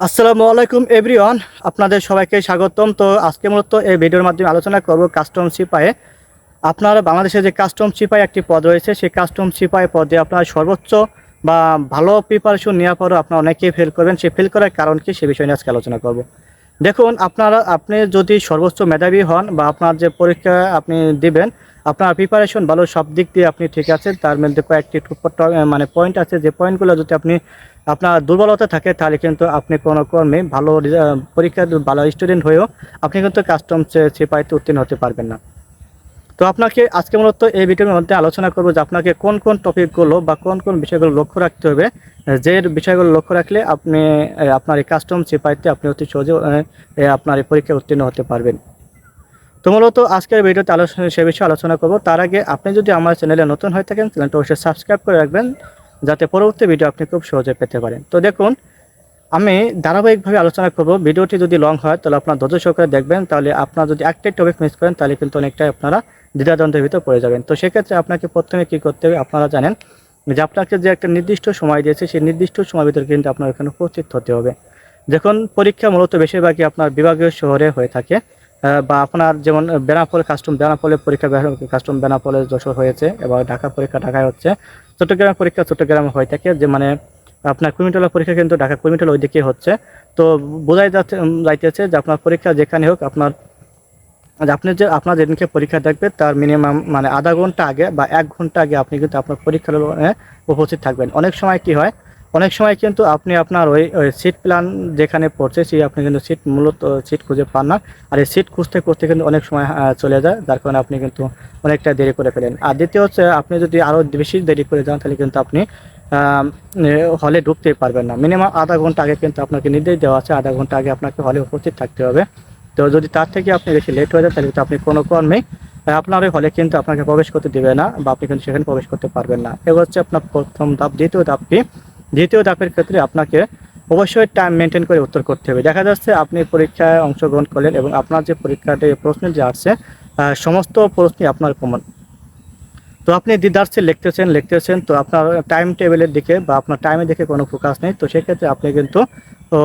আসসালামু আলাইকুম, এভরিওয়ান। আপনাদের সবাইকে স্বাগতম। তো আজকে মূলত এই ভিডিওর মাধ্যমে আলোচনা করব কাস্টম সিপাহে আপনার বাংলাদেশে যে কাস্টম সিপাই একটি পদ রয়েছে, সেই কাস্টম সিপাই পদে আপনার সর্বোচ্চ বা ভালো প্রিপারেশন নেওয়ার পরও আপনারা অনেকেই ফেল করবেন। সেই ফেল করার কারণ কি, সে বিষয়ে নিয়ে আজকে আলোচনা করব। দেখুন, আপনারা, আপনি যদি সর্বোচ্চ মেধাবী হন বা আপনার যে পরীক্ষা আপনি দিবেন, আপনার প্রিপারেশন ভালো সব দিক দিয়ে আপনি ঠিক আছে তার মধ্যে কয়েকটি মানে পয়েন্ট আছে। যে পয়েন্টগুলো যদি আপনি, আপনার দুর্বলতা থাকে, তাহলে কিন্তু আপনি কোনো কর্মে ভালো পরীক্ষা ভালো স্টুডেন্ট হয়েও আপনি কিন্তু কাস্টমস সিপাহিতে উত্তীর্ণ হতে পারবেন না। তো আপনাকে আজকে মূলত এই ভিডিওর মধ্যে আলোচনা করব যে আপনাকে কোন কোন টপিকগুলো বা কোন কোন বিষয়গুলো লক্ষ্য রাখতে হবে, যে বিষয়গুলো লক্ষ্য রাখলে আপনি আপনার এই কাস্টম সিপাইতে আপনি অতি সহজে আপনার এই পরীক্ষায় উত্তীর্ণ হতে পারবেন। তো মূলত আজকের ভিডিওতে আলোচনা, সে বিষয়ে আলোচনা করব। তার আগে আপনি যদি আমার চ্যানেলে নতুন হয়ে থাকেন, চ্যানেলটা অবশ্যই সাবস্ক্রাইব করে রাখবেন, যাতে পরবর্তী ভিডিও আপনি খুব সহজে পেতে পারেন। তো দেখুন, আমি ধারাবাহিকভাবে আলোচনা করব। ভিডিওটি যদি লং হয়, তাহলে আপনার ধৈর্য সহকারে দেখবেন। তাহলে আপনার যদি একটাই টপিক মিস করেন, তাহলে কিন্তু অনেকটাই আপনারা দ্বিধাদ্বন্দ্বের ভিতর পড়ে যাবেন। তো সেক্ষেত্রে আপনাকে প্রথমে কী করতে হবে, আপনারা জানেন যে আপনাকে যে একটা নির্দিষ্ট সময় দিয়েছে, সেই নির্দিষ্ট সময়ের ভিতরে কিন্তু আপনার এখানে উপস্থিত হতে হবে। যখন পরীক্ষা মূলত বেশিরভাগই আপনার বিভাগীয় শহরে হয়ে থাকে বা আপনার যেমন বেনাপোল কাস্টম, বেনাপোলের পরীক্ষা কাস্টম বেনাপোলে যশোর হয়েছে এবং ঢাকা পরীক্ষা ঢাকায় হচ্ছে। চট্টগ্রামের পরীক্ষা চট্টগ্রামে হয়ে থাকে, যে মানে আপনার কুমিটোলা পরীক্ষা কিন্তু ঢাকা কুমিটোলা ওই দিকে হচ্ছে। তো বোঝাই যাচ্ছে যাইতেছে যে আপনার পরীক্ষা যেখানে হোক, আপনার যে আপনি যে আপনার যেদিনকে পরীক্ষা থাকবে তার মিনিমাম মানে আধা ঘণ্টা আগে বা এক ঘণ্টা আগে আপনি কিন্তু আপনার পরীক্ষার উপস্থিত থাকবেন। অনেক সময় কি হয়, অনেক সময় কিন্তু আপনি আপনার ওই সিট প্ল্যান যেখানে পড়ছে, সেই আপনি কিন্তু সিট মূলত সিট খুঁজে পান না। আর এই সিট খুঁজতে খুঁজতে কিন্তু অনেক সময় চলে যায়, যার কারণে আপনি কিন্তু অনেকটা দেরি করে ফেলেন। আর দ্বিতীয় হচ্ছে, আপনি যদি আরও বেশি দেরি করে যান, তাহলে কিন্তু আপনি হলে ঢুকতেই পারবেন না। মিনিমাম আধা ঘণ্টা আগে কিন্তু আপনাকে নির্দেশ দেওয়া আছে, আধা ঘণ্টা আগে আপনাকে হলে উপস্থিত থাকতে হবে। তো যদি তার থেকে আপনি বেশি লেট হয়ে যায় তাহলে কিন্তু আপনি কোনো কর্মেই আহ, আপনার ওই হলে কিন্তু আপনাকে প্রবেশ করতে দিবে না বা আপনি কিন্তু সেখানে প্রবেশ করতে পারবেন না। এবার হচ্ছে আপনার প্রথম ধাপ। দ্বিতীয় ধাপ কি দ্বিতীয় ধাপের ক্ষেত্রে আপনাকে অবশ্যই টাইম মেনটেন করে উত্তর করতে হবে। দেখা যাচ্ছে আপনি পরীক্ষায় অংশগ্রহণ করলেন এবং আপনার যে পরীক্ষাতে প্রশ্ন যে আসছে সমস্ত প্রশ্নই আপনার কমন তো আপনি দ্বিধার্থে লিখতেছেন লিখতেছেন তো আপনার টাইম টেবিলের দিকে বা আপনার টাইমের দিকে কোনো ফোকাস নেই। তো সেক্ষেত্রে আপনি কিন্তু ও,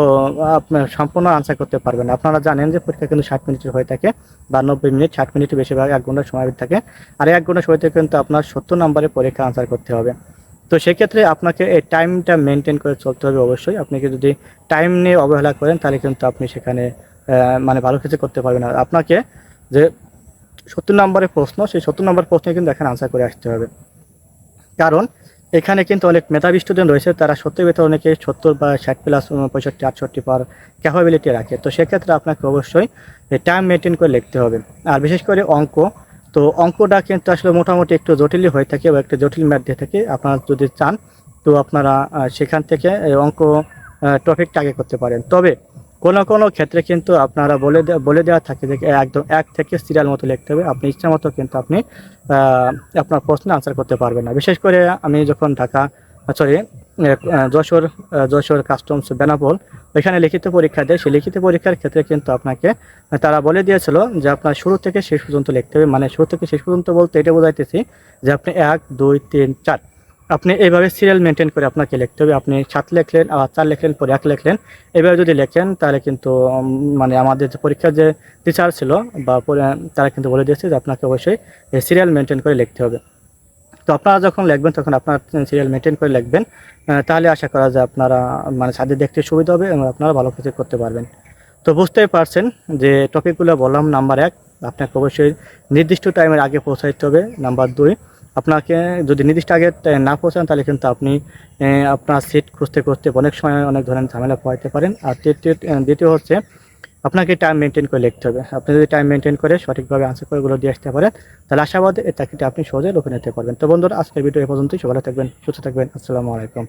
আপনার সম্পূর্ণ আনসার করতে পারবেন। আপনারা জানেন যে পরীক্ষা কিন্তু ষাট মিনিটের হয়ে থাকে বা নব্বই মিনিট ষাট মিনিট বেশিরভাগ এক ঘণ্টা সময় থাকে। আর এক ঘণ্টা সময়তে কিন্তু আপনার সত্তর নম্বরে পরীক্ষা আনসার করতে হবে। তো সেক্ষেত্রে আপনাকে এই টাইমটা মেনটেন করে চলতে হবে অবশ্যই। আপনি কি যদি টাইম নিয়ে অবহেলা করেন তাহলে কিন্তু আপনি সেখানে মানে ভালো কিছু করতে পারবেন আর আপনাকে যে সত্তর নম্বরের প্রশ্ন সেই সত্তর নম্বর প্রশ্নে কিন্তু এখানে আনসার করে আসতে হবে। কারণ এখানে কিন্তু অনেক মেধাবী স্টুডেন্ট রয়েছে, তারা সত্যি ভেতরে অনেকে সত্তর বা ষাট প্লাস পঁয়ষট্টি, আটষট্টি পার ক্যাপাবিলিটি রাখে। তো সেক্ষেত্রে আপনাকে অবশ্যই টাইম মেনটেন করে লিখতে হবে। আর বিশেষ করে অঙ্ক, তো অঙ্কটা কিন্তু আসলে মোটামুটি একটু জটিলই হয়ে থাকে বা একটু জটিল ম্যাথ দিয়ে থাকে আপনারা যদি চান, তো আপনারা সেখান থেকে অঙ্ক টপিকটা আগে করতে পারেন। তবে কোনো কোনো ক্ষেত্রে কিন্তু আপনারা বলে বলে দেওয়া থাকে যে একদম এক থেকে সিরিয়াল মতো লিখতে হবে। আপনি ইচ্ছা মতো কিন্তু আপনি আপনার প্রশ্নে আনসার করতে পারবেন না। বিশেষ করে আমি যখন ঢাকা সরি যশোর যশোর কাস্টমস বেনাপোল, ওইখানে লিখিত পরীক্ষা দেয়। সেই লিখিত পরীক্ষার ক্ষেত্রে কিন্তু আপনাকে, তারা বলে দিয়েছিল যে, আপনার শুরু থেকে শেষ পর্যন্ত লিখতে হবে। মানে শুরু থেকে শেষ পর্যন্ত বলতে এটা বোঝাইতেছি যে, আপনি এক, দুই, তিন, চার আপনি এইভাবে সিরিয়াল মেনটেন করে আপনাকে লিখতে হবে। আপনি সাত লিখলেন আবার চার লিখলেন, পরে এক লিখলেন। এভাবে যদি লেখেন, তাহলে কিন্তু মানে আমাদের যে পরীক্ষার যে টিচার ছিল বা তারা কিন্তু বলে দিয়েছে যে আপনাকে অবশ্যই সিরিয়াল মেনটেন করে লিখতে হবে। তো আপনারা যখন লিখবেন, তখন আপনার সিরিয়াল মেনটেন করে লিখবেন। তাহলে আশা করা যায় আপনারা মানে সাথে দেখতে সুবিধা হবে এবং আপনারা ভালো কিছু করতে পারবেন। তো বুঝতেই পারছেন যে টপিকগুলো বললাম নাম্বার এক। আপনাকে অবশ্যই নির্দিষ্ট টাইমের আগে পৌঁছাইতে হবে। নাম্বার দুই আপনাকে যদি নির্দিষ্ট আগে না পৌঁছান, তাহলে কিন্তু আপনি আপনার সিট খুঁজতে খুঁজতে অনেক সময় অনেক ধরনের ঝামেলা পাইতে পারেন। আর তৃতীয় দ্বিতীয় হচ্ছে, আপনাকে টাইম মেনটেন করে লিখতে হবে। আপনি যদি টাইম মেনটেন করে সঠিকভাবে আনসার করে এগুলো দিয়ে আসতে পারেন, তাহলে আশাবাদ এই চাকরিটা আপনি সহজে লোকে নিতে পারবেন। তো বন্ধুরা, আজকের ভিডিও এ পর্যন্তই। সবাই থাকবেন, সুস্থ থাকবেন। আসসালামু আলাইকুম।